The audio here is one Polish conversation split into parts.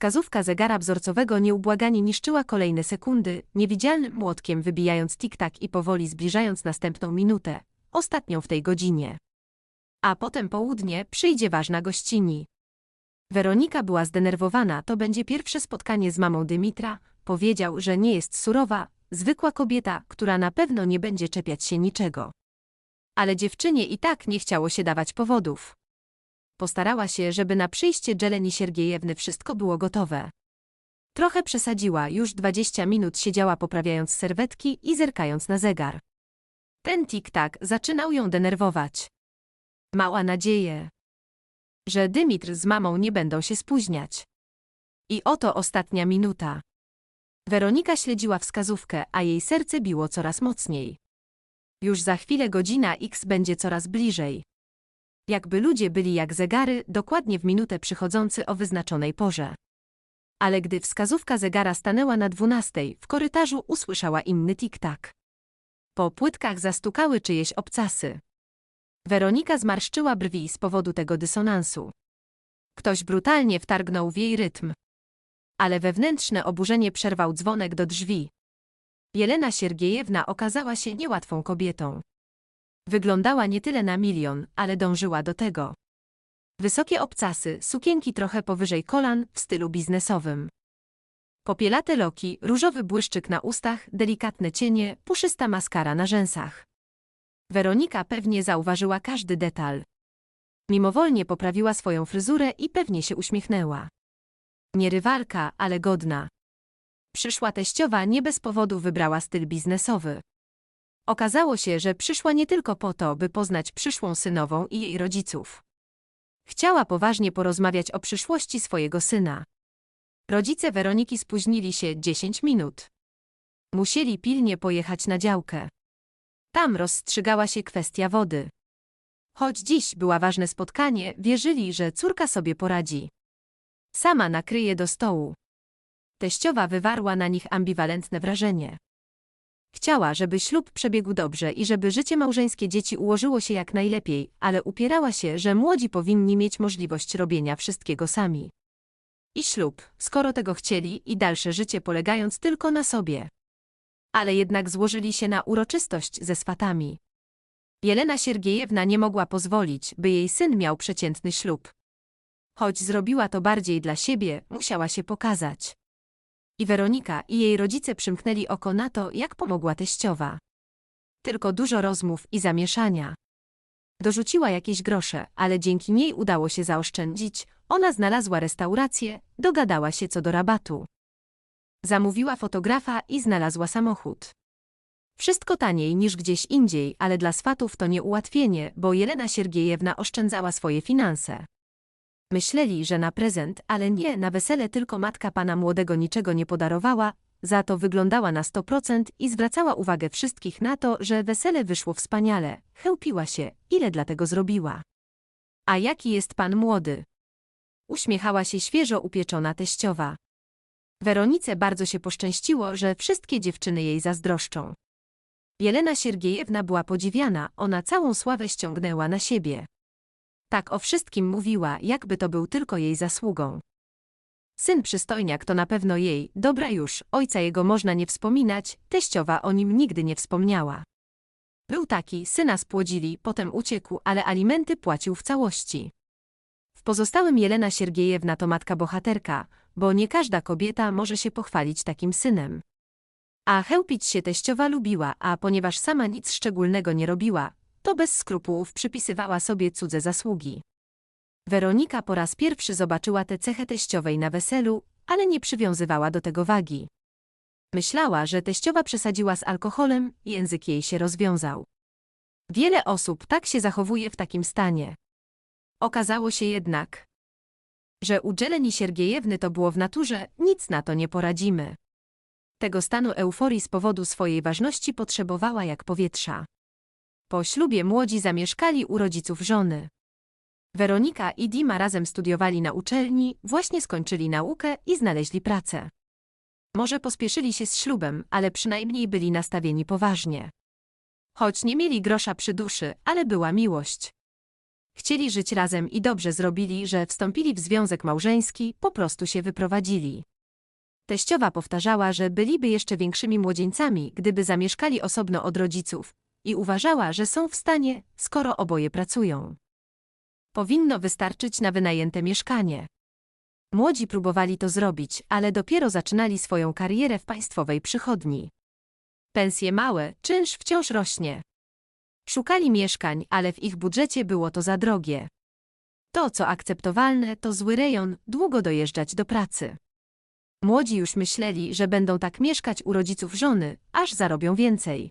Wskazówka zegara wzorcowego nieubłaganie niszczyła kolejne sekundy, niewidzialnym młotkiem wybijając tik-tak i powoli zbliżając następną minutę, ostatnią w tej godzinie. A potem południe przyjdzie ważna gościni. Weronika była zdenerwowana, to będzie pierwsze spotkanie z mamą Dymitra, powiedział, że nie jest surowa, zwykła kobieta, która na pewno nie będzie czepiać się niczego. Ale dziewczynie i tak nie chciało się dawać powodów. Postarała się, żeby na przyjście Dżeleni Siergiejewny wszystko było gotowe. Trochę przesadziła, już 20 minut siedziała poprawiając serwetki i zerkając na zegar. Ten tik-tak zaczynał ją denerwować. Mała nadzieję, że Dymitr z mamą nie będą się spóźniać. I oto ostatnia minuta. Weronika śledziła wskazówkę, a jej serce biło coraz mocniej. Już za chwilę godzina X będzie coraz bliżej. Jakby ludzie byli jak zegary, dokładnie w minutę przychodzący o wyznaczonej porze. Ale gdy wskazówka zegara stanęła na dwunastej, w korytarzu usłyszała inny tik-tak. Po płytkach zastukały czyjeś obcasy. Weronika zmarszczyła brwi z powodu tego dysonansu. Ktoś brutalnie wtargnął w jej rytm. Ale wewnętrzne oburzenie przerwał dzwonek do drzwi. Jelena Siergiejewna okazała się niełatwą kobietą. Wyglądała nie tyle na milion, ale dążyła do tego. Wysokie obcasy, sukienki trochę powyżej kolan, w stylu biznesowym. Popielate loki, różowy błyszczyk na ustach, delikatne cienie, puszysta maskara na rzęsach. Weronika pewnie zauważyła każdy detal. Mimowolnie poprawiła swoją fryzurę i pewnie się uśmiechnęła. Nie rywalka, ale godna. Przyszła teściowa nie bez powodu wybrała styl biznesowy. Okazało się, że przyszła nie tylko po to, by poznać przyszłą synową i jej rodziców. Chciała poważnie porozmawiać o przyszłości swojego syna. Rodzice Weroniki spóźnili się 10 minut. Musieli pilnie pojechać na działkę. Tam rozstrzygała się kwestia wody. Choć dziś była ważne spotkanie, wierzyli, że córka sobie poradzi. Sama nakryje do stołu. Teściowa wywarła na nich ambiwalentne wrażenie. Chciała, żeby ślub przebiegł dobrze i żeby życie małżeńskie dzieci ułożyło się jak najlepiej, ale upierała się, że młodzi powinni mieć możliwość robienia wszystkiego sami. I ślub, skoro tego chcieli, i dalsze życie polegając tylko na sobie. Ale jednak złożyli się na uroczystość ze swatami. Jelena Siergiejewna nie mogła pozwolić, by jej syn miał przeciętny ślub. Choć zrobiła to bardziej dla siebie, musiała się pokazać. I Weronika i jej rodzice przymknęli oko na to, jak pomogła teściowa. Tylko dużo rozmów i zamieszania. Dorzuciła jakieś grosze, ale dzięki niej udało się zaoszczędzić, ona znalazła restaurację, dogadała się co do rabatu. Zamówiła fotografa i znalazła samochód. Wszystko taniej niż gdzieś indziej, ale dla swatów to nie ułatwienie, bo Jelena Siergiejewna oszczędzała swoje finanse. Myśleli, że na prezent, ale nie, na wesele tylko matka pana młodego niczego nie podarowała, za to wyglądała na 100% i zwracała uwagę wszystkich na to, że wesele wyszło wspaniale, chełpiła się, ile dla tego zrobiła. A jaki jest pan młody? Uśmiechała się świeżo upieczona teściowa. Weronice bardzo się poszczęściło, że wszystkie dziewczyny jej zazdroszczą. Jelena Siergiejewna była podziwiana, ona całą sławę ściągnęła na siebie. Tak o wszystkim mówiła, jakby to był tylko jej zasługą. Syn przystojniak to na pewno jej, dobra już, ojca jego można nie wspominać, teściowa o nim nigdy nie wspomniała. Był taki, syna spłodzili, potem uciekł, ale alimenty płacił w całości. W pozostałym Jelena Siergiejewna to matka bohaterka, bo nie każda kobieta może się pochwalić takim synem. A chełpić się teściowa lubiła, a ponieważ sama nic szczególnego nie robiła, to bez skrupułów przypisywała sobie cudze zasługi. Weronika po raz pierwszy zobaczyła tę cechę teściowej na weselu, ale nie przywiązywała do tego wagi. Myślała, że teściowa przesadziła z alkoholem, język jej się rozwiązał. Wiele osób tak się zachowuje w takim stanie. Okazało się jednak, że u Dżeleni Siergiejewny to było w naturze, nic na to nie poradzimy. Tego stanu euforii z powodu swojej ważności potrzebowała jak powietrza. Po ślubie młodzi zamieszkali u rodziców żony. Weronika i Dima razem studiowali na uczelni, właśnie skończyli naukę i znaleźli pracę. Może pospieszyli się z ślubem, ale przynajmniej byli nastawieni poważnie. Choć nie mieli grosza przy duszy, ale była miłość. Chcieli żyć razem i dobrze zrobili, że wstąpili w związek małżeński, po prostu się wyprowadzili. Teściowa powtarzała, że byliby jeszcze większymi młodzieńcami, gdyby zamieszkali osobno od rodziców i uważała, że są w stanie, skoro oboje pracują. Powinno wystarczyć na wynajęte mieszkanie. Młodzi próbowali to zrobić, ale dopiero zaczynali swoją karierę w państwowej przychodni. Pensje małe, czynsz wciąż rośnie. Szukali mieszkań, ale w ich budżecie było to za drogie. To, co akceptowalne, to zły rejon, długo dojeżdżać do pracy. Młodzi już myśleli, że będą tak mieszkać u rodziców żony, aż zarobią więcej.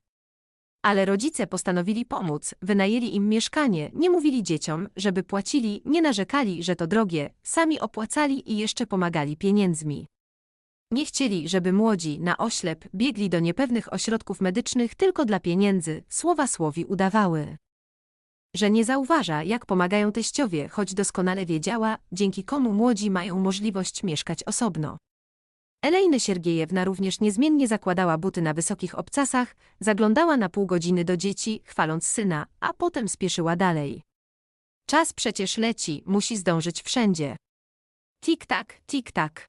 Ale rodzice postanowili pomóc, wynajęli im mieszkanie, nie mówili dzieciom, żeby płacili, nie narzekali, że to drogie, sami opłacali i jeszcze pomagali pieniędzmi. Nie chcieli, żeby młodzi, na oślep, biegli do niepewnych ośrodków medycznych tylko dla pieniędzy, słowa słowi udawały. Że nie zauważa, jak pomagają teściowie, choć doskonale wiedziała, dzięki komu młodzi mają możliwość mieszkać osobno. Elejny Siergiejewna również niezmiennie zakładała buty na wysokich obcasach, zaglądała na pół godziny do dzieci, chwaląc syna, a potem spieszyła dalej. Czas przecież leci, musi zdążyć wszędzie. Tik-tak, tik-tak.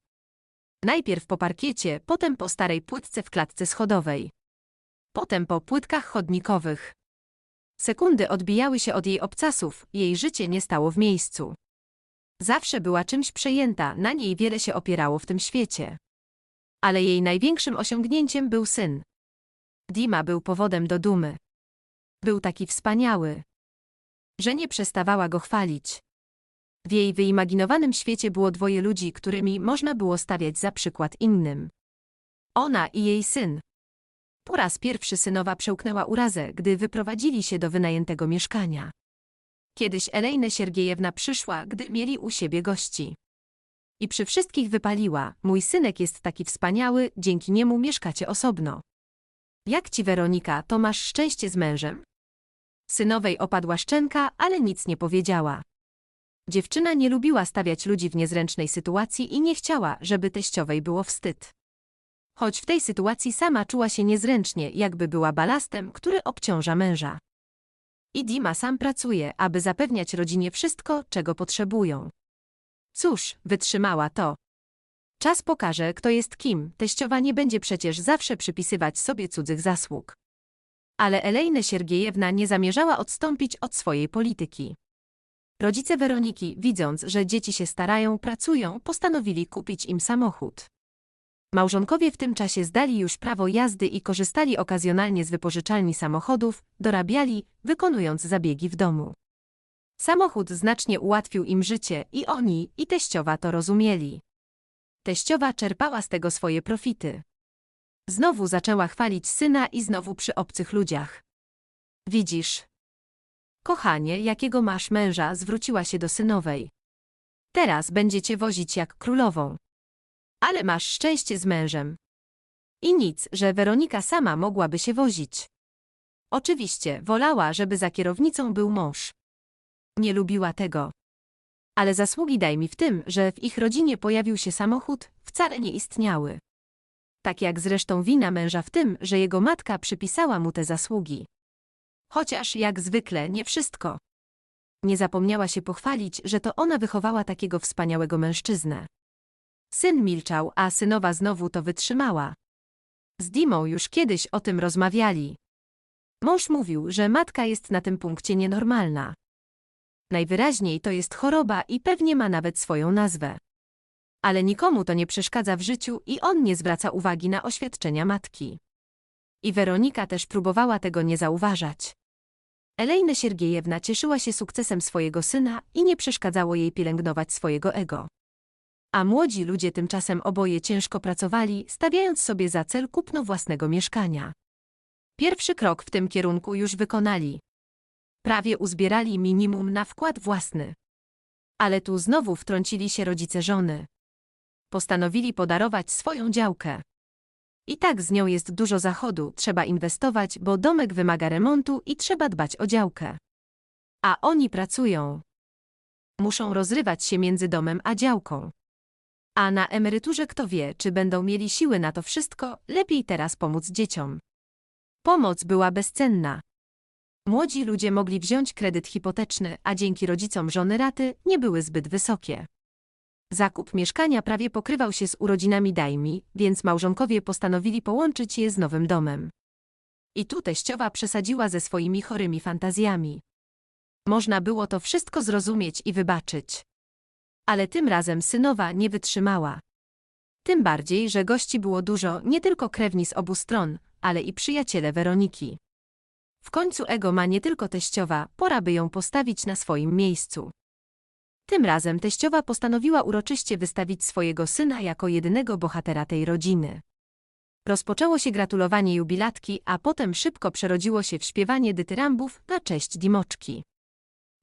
Najpierw po parkiecie, potem po starej płytce w klatce schodowej. Potem po płytkach chodnikowych. Sekundy odbijały się od jej obcasów, jej życie nie stało w miejscu. Zawsze była czymś przejęta, na niej wiele się opierało w tym świecie. Ale jej największym osiągnięciem był syn. Dima był powodem do dumy. Był taki wspaniały, że nie przestawała go chwalić. W jej wyimaginowanym świecie było dwoje ludzi, którymi można było stawiać za przykład innym. Ona i jej syn. Po raz pierwszy synowa przełknęła urazę, gdy wyprowadzili się do wynajętego mieszkania. Kiedyś Elejna Siergiejewna przyszła, gdy mieli u siebie gości. I przy wszystkich wypaliła, mój synek jest taki wspaniały, dzięki niemu mieszkacie osobno. Jak ci Weronika, to masz szczęście z mężem? Synowej opadła szczęka, ale nic nie powiedziała. Dziewczyna nie lubiła stawiać ludzi w niezręcznej sytuacji i nie chciała, żeby teściowej było wstyd. Choć w tej sytuacji sama czuła się niezręcznie, jakby była balastem, który obciąża męża. I Dima sam pracuje, aby zapewniać rodzinie wszystko, czego potrzebują. Cóż, wytrzymała to. Czas pokaże, kto jest kim, teściowa nie będzie przecież zawsze przypisywać sobie cudzych zasług. Ale Elejna Siergiejewna nie zamierzała odstąpić od swojej polityki. Rodzice Weroniki, widząc, że dzieci się starają, pracują, postanowili kupić im samochód. Małżonkowie w tym czasie zdali już prawo jazdy i korzystali okazjonalnie z wypożyczalni samochodów, dorabiali, wykonując zabiegi w domu. Samochód znacznie ułatwił im życie i oni, i teściowa to rozumieli. Teściowa czerpała z tego swoje profity. Znowu zaczęła chwalić syna i znowu przy obcych ludziach. Widzisz, Kochanie, jakiego masz męża, zwróciła się do synowej. Teraz będzie cię wozić jak królową. Ale masz szczęście z mężem. I nic, że Weronika sama mogłaby się wozić. Oczywiście, wolała, żeby za kierownicą był mąż. Nie lubiła tego. Ale zasługi daj mi w tym, że w ich rodzinie pojawił się samochód, wcale nie istniały. Tak jak zresztą wina męża w tym, że jego matka przypisała mu te zasługi. Chociaż, jak zwykle, nie wszystko. Nie zapomniała się pochwalić, że to ona wychowała takiego wspaniałego mężczyznę. Syn milczał, a synowa znowu to wytrzymała. Z Dimą już kiedyś o tym rozmawiali. Mąż mówił, że matka jest na tym punkcie nienormalna. Najwyraźniej to jest choroba i pewnie ma nawet swoją nazwę. Ale nikomu to nie przeszkadza w życiu i on nie zwraca uwagi na oświadczenia matki. I Weronika też próbowała tego nie zauważać. Elejna Siergiejewna cieszyła się sukcesem swojego syna i nie przeszkadzało jej pielęgnować swojego ego. A młodzi ludzie tymczasem oboje ciężko pracowali, stawiając sobie za cel kupno własnego mieszkania. Pierwszy krok w tym kierunku już wykonali. Prawie uzbierali minimum na wkład własny. Ale tu znowu wtrącili się rodzice żony. Postanowili podarować swoją działkę. I tak z nią jest dużo zachodu, trzeba inwestować, bo domek wymaga remontu i trzeba dbać o działkę. A oni pracują. Muszą rozrywać się między domem a działką. A na emeryturze kto wie, czy będą mieli siły na to wszystko, lepiej teraz pomóc dzieciom. Pomoc była bezcenna. Młodzi ludzie mogli wziąć kredyt hipoteczny, a dzięki rodzicom żony raty nie były zbyt wysokie. Zakup mieszkania prawie pokrywał się z urodzinami Dajmi, więc małżonkowie postanowili połączyć je z nowym domem. I tu teściowa przesadziła ze swoimi chorymi fantazjami. Można było to wszystko zrozumieć i wybaczyć. Ale tym razem synowa nie wytrzymała. Tym bardziej, że gości było dużo, nie tylko krewni z obu stron, ale i przyjaciele Weroniki. W końcu ego ma nie tylko teściowa, pora by ją postawić na swoim miejscu. Tym razem teściowa postanowiła uroczyście wystawić swojego syna jako jedynego bohatera tej rodziny. Rozpoczęło się gratulowanie jubilatki, a potem szybko przerodziło się w śpiewanie dytyrambów na cześć Dimoczki.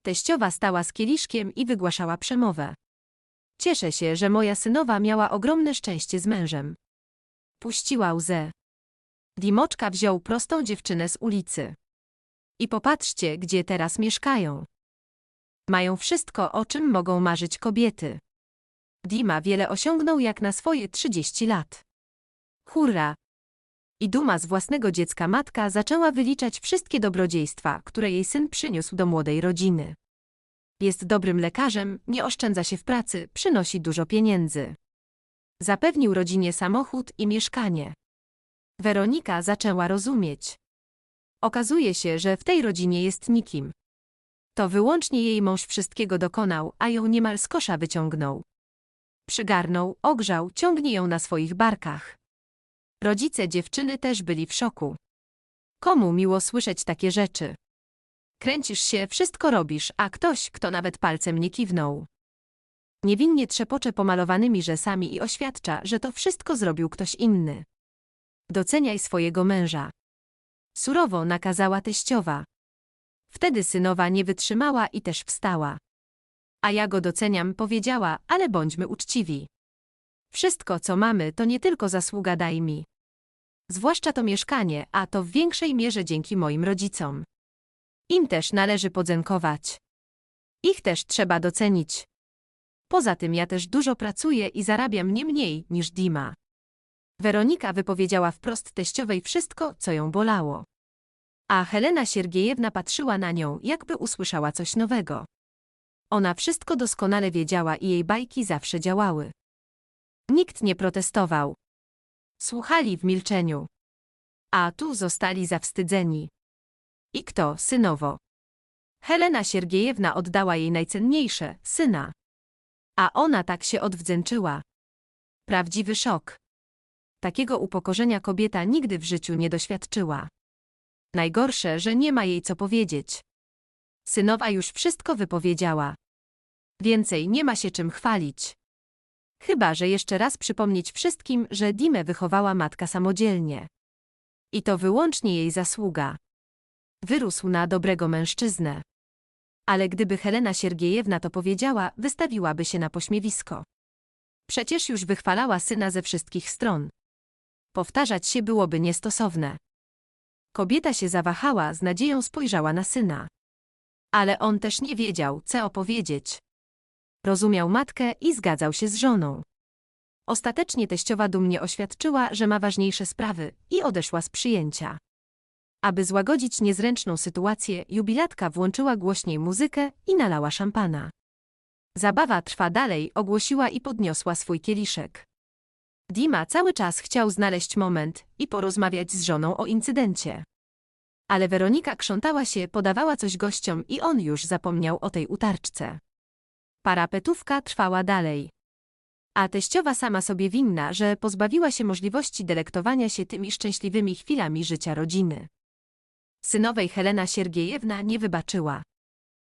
Teściowa stała z kieliszkiem i wygłaszała przemowę. Cieszę się, że moja synowa miała ogromne szczęście z mężem. Puściła łzę. Dimoczka wziął prostą dziewczynę z ulicy. I popatrzcie, gdzie teraz mieszkają. Mają wszystko, o czym mogą marzyć kobiety. Dima wiele osiągnął jak na swoje 30 lat. Hurra! I duma z własnego dziecka matka zaczęła wyliczać wszystkie dobrodziejstwa, które jej syn przyniósł do młodej rodziny. Jest dobrym lekarzem, nie oszczędza się w pracy, przynosi dużo pieniędzy. Zapewnił rodzinie samochód i mieszkanie. Weronika zaczęła rozumieć. Okazuje się, że w tej rodzinie jest nikim. To wyłącznie jej mąż wszystkiego dokonał, a ją niemal z kosza wyciągnął. Przygarnął, ogrzał, ciągnie ją na swoich barkach. Rodzice dziewczyny też byli w szoku. Komu miło słyszeć takie rzeczy? Kręcisz się, wszystko robisz, a ktoś, kto nawet palcem nie kiwnął. Niewinnie trzepocze pomalowanymi rzęsami i oświadcza, że to wszystko zrobił ktoś inny. Doceniaj swojego męża. Surowo nakazała teściowa. Wtedy synowa nie wytrzymała i też wstała. A ja go doceniam, powiedziała, ale bądźmy uczciwi. Wszystko, co mamy, to nie tylko zasługa daj mi. Zwłaszcza to mieszkanie, a to w większej mierze dzięki moim rodzicom. Im też należy podziękować. Ich też trzeba docenić. Poza tym ja też dużo pracuję i zarabiam nie mniej niż Dima. Weronika wypowiedziała wprost teściowej wszystko, co ją bolało. A Helena Siergiejewna patrzyła na nią, jakby usłyszała coś nowego. Ona wszystko doskonale wiedziała i jej bajki zawsze działały. Nikt nie protestował. Słuchali w milczeniu. A tu zostali zawstydzeni. I kto, synowo? Helena Siergiejewna oddała jej najcenniejsze, syna. A ona tak się odwdzięczyła. Prawdziwy szok. Takiego upokorzenia kobieta nigdy w życiu nie doświadczyła. Najgorsze, że nie ma jej co powiedzieć. Synowa już wszystko wypowiedziała. Więcej nie ma się czym chwalić. Chyba, że jeszcze raz przypomnieć wszystkim, że Dimę wychowała matka samodzielnie. I to wyłącznie jej zasługa. Wyrósł na dobrego mężczyznę. Ale gdyby Helena Siergiejewna to powiedziała, wystawiłaby się na pośmiewisko. Przecież już wychwalała syna ze wszystkich stron. Powtarzać się byłoby niestosowne. Kobieta się zawahała, z nadzieją spojrzała na syna. Ale on też nie wiedział, co opowiedzieć. Rozumiał matkę i zgadzał się z żoną. Ostatecznie teściowa dumnie oświadczyła, że ma ważniejsze sprawy i odeszła z przyjęcia. Aby złagodzić niezręczną sytuację, jubilatka włączyła głośniej muzykę i nalała szampana. Zabawa trwa dalej, ogłosiła i podniosła swój kieliszek. Dima cały czas chciał znaleźć moment i porozmawiać z żoną o incydencie. Ale Weronika krzątała się, podawała coś gościom i on już zapomniał o tej utarczce. Parapetówka trwała dalej. A teściowa sama sobie winna, że pozbawiła się możliwości delektowania się tymi szczęśliwymi chwilami życia rodziny. Synowej Helena Siergiejewna nie wybaczyła.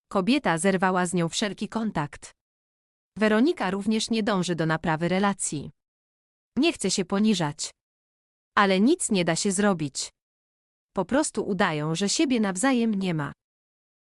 Kobieta zerwała z nią wszelki kontakt. Weronika również nie dąży do naprawy relacji. Nie chce się poniżać. Ale nic nie da się zrobić. Po prostu udają, że siebie nawzajem nie ma.